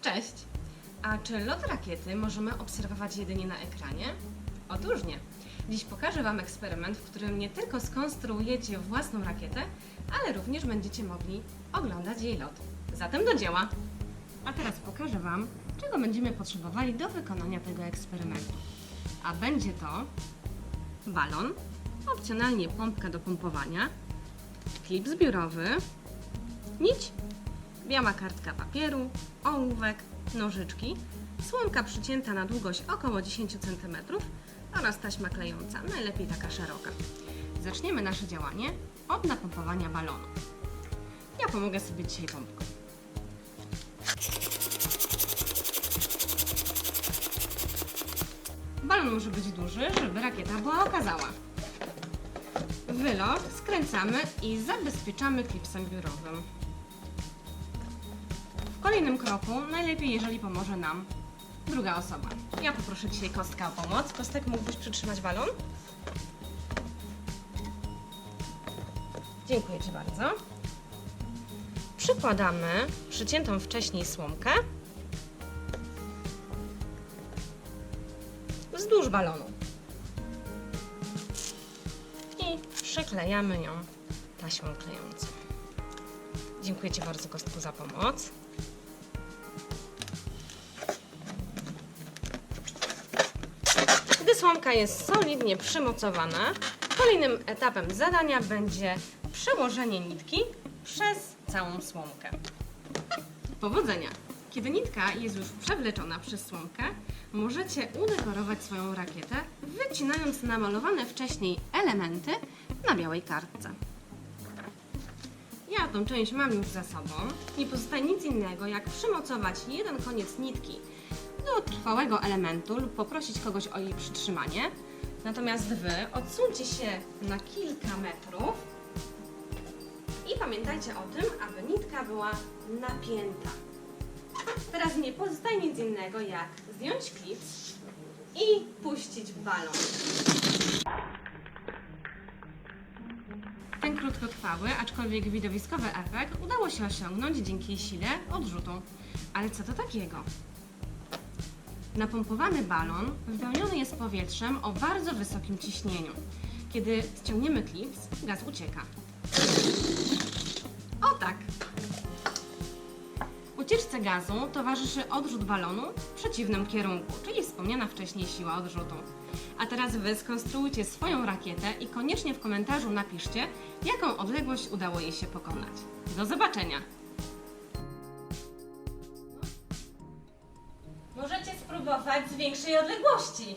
Cześć! A czy lot rakiety możemy obserwować jedynie na ekranie? Otóż nie. Dziś pokażę Wam eksperyment, w którym nie tylko skonstruujecie własną rakietę, ale również będziecie mogli oglądać jej lot. Zatem do dzieła! A teraz pokażę Wam, czego będziemy potrzebowali do wykonania tego eksperymentu. A będzie to balon, opcjonalnie pompka do pompowania, klip zbiorowy, nić biała kartka papieru, ołówek, nożyczki, słomka przycięta na długość około 10 cm oraz taśma klejąca, najlepiej taka szeroka. Zaczniemy nasze działanie od napompowania balonu. Ja pomogę sobie dzisiaj pompką. Balon może być duży, żeby rakieta była okazała. Wylot skręcamy i zabezpieczamy klipsem biurowym. W kolejnym kroku najlepiej, jeżeli pomoże nam druga osoba. Ja poproszę dzisiaj Kostka o pomoc. Kostek, mógłbyś przytrzymać balon? Dziękuję Ci bardzo. Przykładamy przyciętą wcześniej słomkę wzdłuż balonu i przyklejamy ją taśmą klejącą. Dziękuję Ci bardzo, Kostku, za pomoc. Gdy słomka jest solidnie przymocowana, kolejnym etapem zadania będzie przełożenie nitki przez całą słomkę. Powodzenia! Kiedy nitka jest już przewleczona przez słomkę, możecie udekorować swoją rakietę, wycinając namalowane wcześniej elementy na białej kartce. Ja tą część mam już za sobą. Nie pozostaje nic innego, jak przymocować jeden koniec nitki do trwałego elementu lub poprosić kogoś o jej przytrzymanie. Natomiast Wy odsuńcie się na kilka metrów i pamiętajcie o tym, aby nitka była napięta. Teraz nie pozostaje nic innego, jak zdjąć klips i puścić balon. Ten krótkotrwały, aczkolwiek widowiskowy efekt udało się osiągnąć dzięki sile odrzutu. Ale co to takiego? Napompowany balon wypełniony jest powietrzem o bardzo wysokim ciśnieniu. Kiedy ściągniemy klips, gaz ucieka. Ucieczce gazu towarzyszy odrzut balonu w przeciwnym kierunku, czyli wspomniana wcześniej siła odrzutu. A teraz Wy skonstruujcie swoją rakietę i koniecznie w komentarzu napiszcie, jaką odległość udało jej się pokonać. Do zobaczenia! Możecie spróbować z większej odległości.